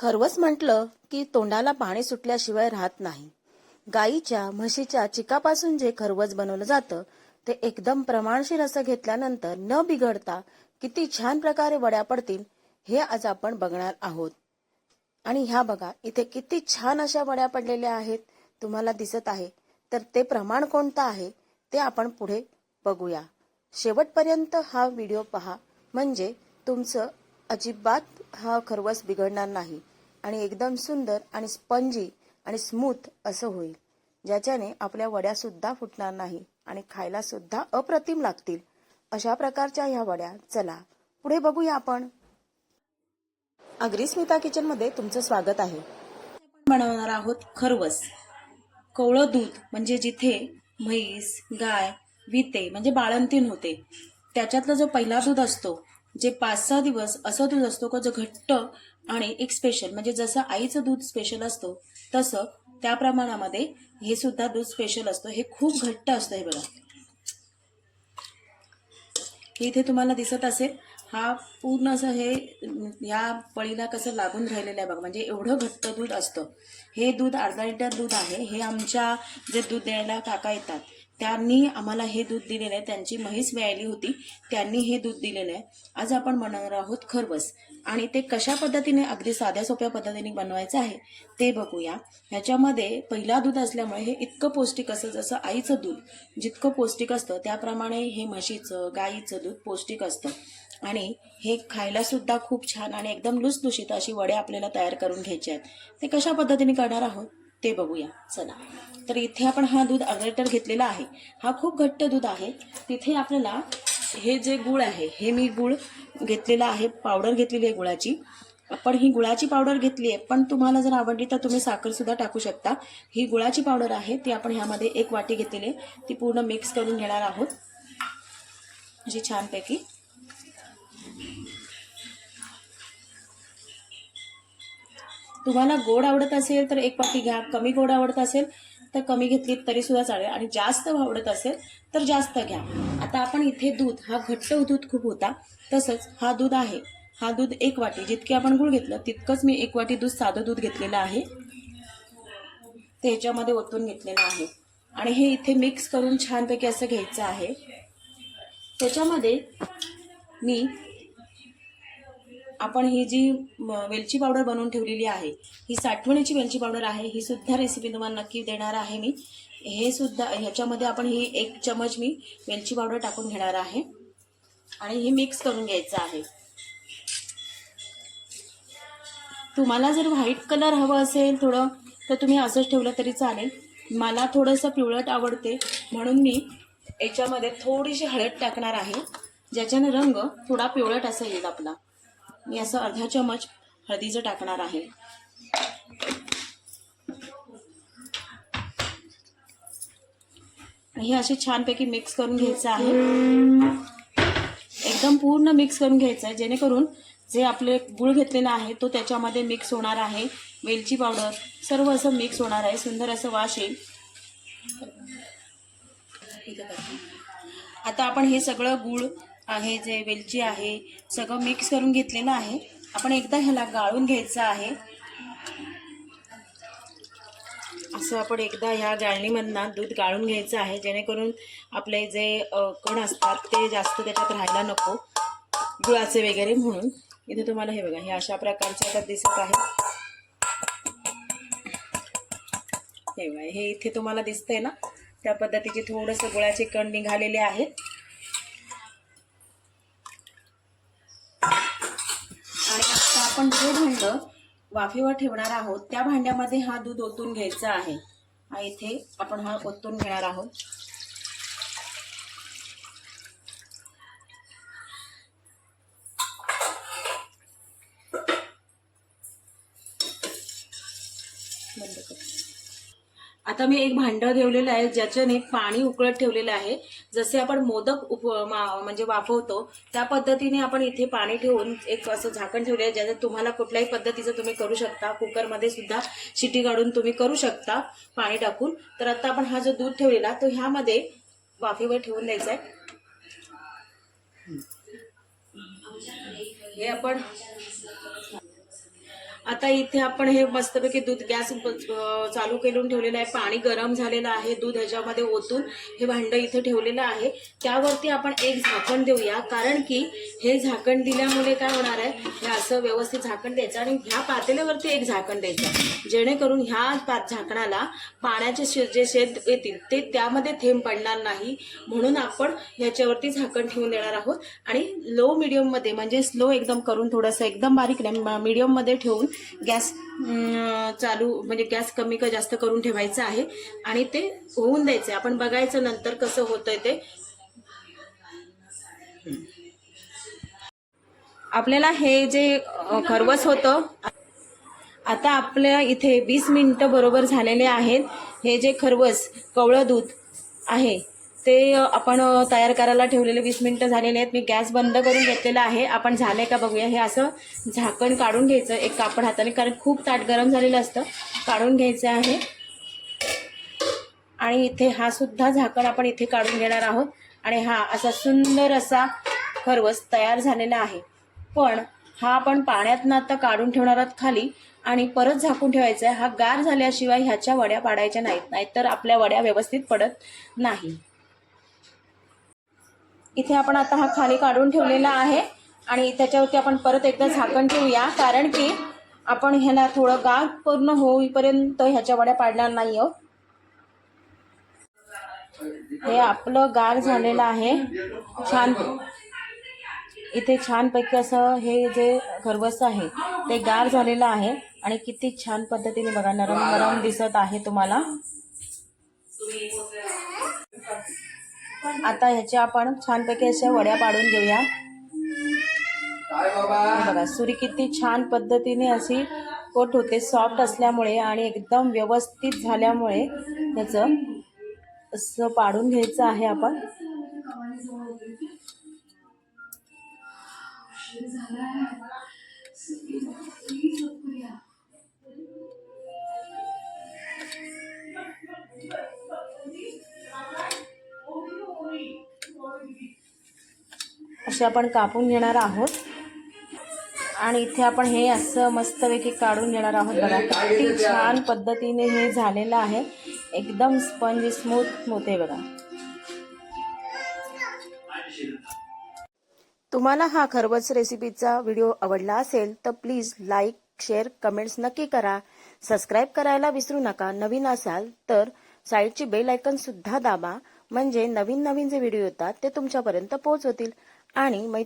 खरवस म्हटलं की तोंडाला पाणी सुटल्याशिवाय राहत नाही. गाईच्या म्हशीच्या चिकापासून जे खरवस बनवलं जातं ते एकदम प्रमाणशीर असं घेतल्यानंतर न बिघडता किती छान प्रकारे वड्या पडतील हे आज आपण बघणार आहोत. आणि ह्या बघा इथे किती छान अशा वड्या पडलेल्या आहेत तुम्हाला दिसत आहे. तर ते प्रमाण कोणतं आहे ते आपण पुढे बघूया. शेवटपर्यंत हा व्हिडिओ पहा. म्हणजे तुमचं अजिबात हा खरवस बिघडणार नाही आणि एकदम सुंदर आणि स्पंजी आणि स्मूथ असं होईल ज्याच्याने आपल्या वड्या सुद्धा फुटणार नाही आणि खायला सुद्धा अप्रतिम लागतील. अशा प्रकारच्या ह्या वड्या चला पुढे बघूया आपण. अग्रिस्मिता किचनमध्ये तुमचं स्वागत आहे. बनवणार आहोत खरवस. कवळं दूध म्हणजे जिथे म्हैस गाय विते म्हणजे बाळंतीण होते. त्याच्यातला जो पहिला दूध असतो जे पाच सहा दिवस असं दूध असतो का जो घट्ट आणि एक स्पेशल म्हणजे जसं आईचं दूध स्पेशल असतो तसं त्या प्रमाणामध्ये हे सुद्धा दूध स्पेशल असतं. हे खूप घट्ट असतं हे बघा. इथे तुम्हाला दिसत असेल हा पूर्ण असं हे या पळीला कसं लागून राहिलेलं आहे बघा. म्हणजे एवढं घट्ट दूध असतं. हे दूध अर्धा लिटर दूध आहे. हे आमच्या जे दूध द्यायला काका येतात त्यांनी आम्हाला हे दूध दिलेलं आहे त्यांची म्हैस व्यायली होती त्यांनी हे दूध दिलेलं आहे आज आपण बनवणार आहोत खरवस. आणि ते कशा पद्धतीने अगदी साध्या सोप्या पद्धतीने बनवायचं आहे ते बघूया. ह्याच्यामध्ये पहिला दूध असल्यामुळे हे इतकं पौष्टिक असतं जसं आईचं दूध. जितकं पौष्टिक असतं त्याप्रमाणे हे म्हशीचं गाईचं दूध पौष्टिक असतं. आणि हे खायला सुद्धा खूप छान आणि एकदम लुसलुशीत अशी वडे आपल्याला तयार करून घ्यायचे आहेत. ते कशा पद्धतीने करणार आहोत? ते बघूया. चला. तर इथे आपण हा दूध अग्रेटर लिटर घेतलेला आहे. हा खूप घट्ट दूध आहे. तिथे आपल्याला हे जे गुळ आहे हे मी गुळ घेतलेला आहे पावडर घेतलेली आहे गुळाची. आपण ही गुळाची पावडर घेतली आहे पण तुम्हाला जर आवडली तर तुम्ही साखरसुद्धा टाकू शकता. ही गुळाची पावडर आहे ती आपण ह्यामध्ये एक वाटी घेतलेली आहे. ती पूर्ण मिक्स करून घेणार आहोत. जी छानपैकी. तुम्हाला गोड आवडत असेल तर एक वाटी घ्या. कमी गोड आवडत असेल तर कमी घेतली तरी सुद्धा चालेल. आणि जास्त आवडत असेल तर जास्त घ्या. आता आपण इथे दूध हा घट्ट दूध खूप होता. तसंच हा दूध आहे. हा दूध एक वाटी. जितके आपण गुळ घेतलं तितकंच मी एक वाटी दूध साधं दूध घेतलेलं आहे. ते ह्याच्यामध्ये ओतून घेतलेलं आहे. आणि हे इथे मिक्स करून छानपैकी असं घ्यायचं आहे. त्याच्यामध्ये मी आपण ही जी वेलची पावडर बनवून ठेवलेली आहे ही साठवणीची वेलची पावडर आहे ही सुद्धा रेसिपी तुम्हाला नक्की देणार आहे मी. हे सुद्धा ह्याच्यामध्ये आपण ही एक चमच मी वेलची पावडर टाकून घेणार आहे. आणि हे मिक्स करून घ्यायचं आहे. तुम्हाला जर व्हाईट कलर हवं असेल थोडं तर तुम्ही असंच ठेवलं तरी चालेल. मला थोडंसं पिवळट आवडते म्हणून मी याच्यामध्ये थोडीशी हळद टाकणार आहे ज्याच्याने रंग थोडा पिवळट असा येईल आपला. मी असं अर्धा चमच हळदीचं टाकणार आहे. हे असे छानपैकी मिक्स करून घ्यायचं आहे. एकदम पूर्ण मिक्स करून घ्यायचं आहे जेणेकरून जे आपले गुळ घेतलेला आहे तो त्याच्यामध्ये मिक्स होणार आहे. वेलची पावडर सर्व असं मिक्स होणार आहे. सुंदर असं वास येईल. आता आपण हे सगळं गुळ आहे जे वेलची आहे सगळं मिक्स करून घेतलेलं आहे. आपण एकदा ह्याला गाळून घ्यायचं आहे. असं आपण एकदा ह्या गाळणीमधनं दूध गाळून घ्यायचं आहे. जेणेकरून आपले जे कण असतात ते जास्त त्याच्यात राहायला नको. गुळाचे वगैरे म्हणून. इथे तुम्हाला हे बघा हे अशा प्रकारचे आता दिसत आहे. हे बघा हे इथे तुम्हाला दिसतंय ना? त्या पद्धतीचे थोडंसं गुळाचे कण निघालेले आहेत आणि आता आपण जे भांड वाफेवर ठेवणार आहोत त्या भांड्यामध्ये हा दूध ओतून घ्यायचा आहे. हा इथे आपण हा ओतून घेणार आहोत. बंद आता मी एक भांड ठेवलेलं आहे ज्याच्याने पाणी उकळत ठेवलेलं आहे. जसे आपण मोदक उप मा- म्हणजे वाफवतो त्या पद्धतीने आपण इथे पाणी ठेवून एक असं झाकण ठेवले आहे ज्याच्यात तुम्हाला कुठल्याही पद्धतीचं तुम्ही करू शकता. कुकरमध्ये सुद्धा शिटी काढून तुम्ही करू शकता पाणी टाकून. तर आता आपण हा जो दूध ठेवलेला तो ह्यामध्ये वाफेवर ठेवून द्यायचा आहे. हे आपण आता इथे आपण हे मस्तपैकी दूध गॅस चालू केलून ठेवलेलं आहे. पाणी गरम झालेलं आहे दूध ह्याच्यामध्ये ओतून. हे भांडं इथे ठेवलेलं आहे. त्यावरती आपण एक झाकण देऊया. कारण की हे झाकण दिल्यामुळे काय होणार आहे? हे असं व्यवस्थित झाकण द्यायचं आणि ह्या पातेल्यावरती एक झाकण द्यायचं. जेणेकरून ह्या पा- झाकणाला पाण्याचे शे- जे शेत येतील ते त्यामध्ये थेंब पडणार नाही. म्हणून आपण ह्याच्यावरती झाकण ठेवून देणार आहोत. आणि लो मिडियममध्ये म्हणजे स्लो एकदम करून थोडंसं एकदम बारीक नाही ठेवून गॅस चालू म्हणजे गॅस कमी का जास्त करून ठेवायचं आहे. आणि ते होऊन द्यायचं आपण बघायचं नंतर कसं होतंय ते आपल्याला हे जे खरवस होतं आता आपल्या इथे वीस मिनिटं बरोबर झालेले आहेत. हे जे खरवस कवळं दूध आहे ते आपण तयार करायला ठेवलेले वीस मिनिटं झालेले आहेत. मी गॅस बंद करून घेतलेला आहे. आपण झाले का बघूया. हे असं झाकण काढून घ्यायचं एक कापड हाताने कारण खूप ताट गरम झालेलं असतं. काढून घ्यायचं आहे. आणि इथे हा सुद्धा झाकण आपण इथे काढून घेणार आहोत. आणि हा असा सुंदर असा खरवस तयार झालेला आहे. पण हा आपण पाण्यातनं आता काढून ठेवणार आहोत खाली आणि परत झाकून ठेवायचा आहे. हा गार झाल्याशिवाय ह्याच्या वड्या पाडायच्या नाहीत. नाहीतर आपल्या वड्या व्यवस्थित पडत नाही. इथे आपण आता हा खाली काढून ठेवलेला आहे आणि त्याच्यावरती आपण परत एकदा झाकण ठेवूया. कारण की आपण ह्याला थोडं गार पूर्ण होईपर्यंत ह्याच्या वड्या पाडणार नाही आहोत. हे आपलं गार झालेलं आहे. छान इथे छानपैकी असं हे जे खरवस आहे ते गार झालेलं आहे आणि किती छान पद्धतीने बघा नरम नरम दिसत आहे तुम्हाला. आता ह्याच्या आपण छानपैकी अशा वड्या पाडून घेऊया. बघा सुरी किती छान पद्धतीने अशी कोट होते सॉफ्ट असल्यामुळे आणि एकदम व्यवस्थित झाल्यामुळे त्याचं असं पाडून घ्यायचं आहे आपण. असे आपण कापून घेणार आहोत. आणि इथे आपण हे असं मस्तपैकी काढून घेणार आहोत. बघा किती छान पद्धतीने हे झालेलं आहे. एकदम स्पंज स्मूथ होते बघा. तुम्हाला हा खरवस रेसिपीचा व्हिडिओ आवडला असेल तर प्लीज लाईक शेअर कमेंट्स नक्की करा. सबस्क्राईब करायला विसरू नका. नवीन असाल तर साईडची बेल आयकन सुद्धा दाबा. म्हणजे नवीन नवीन जे व्हिडिओ येतात ते तुमच्यापर्यंत पोहोचवतील. आणि मै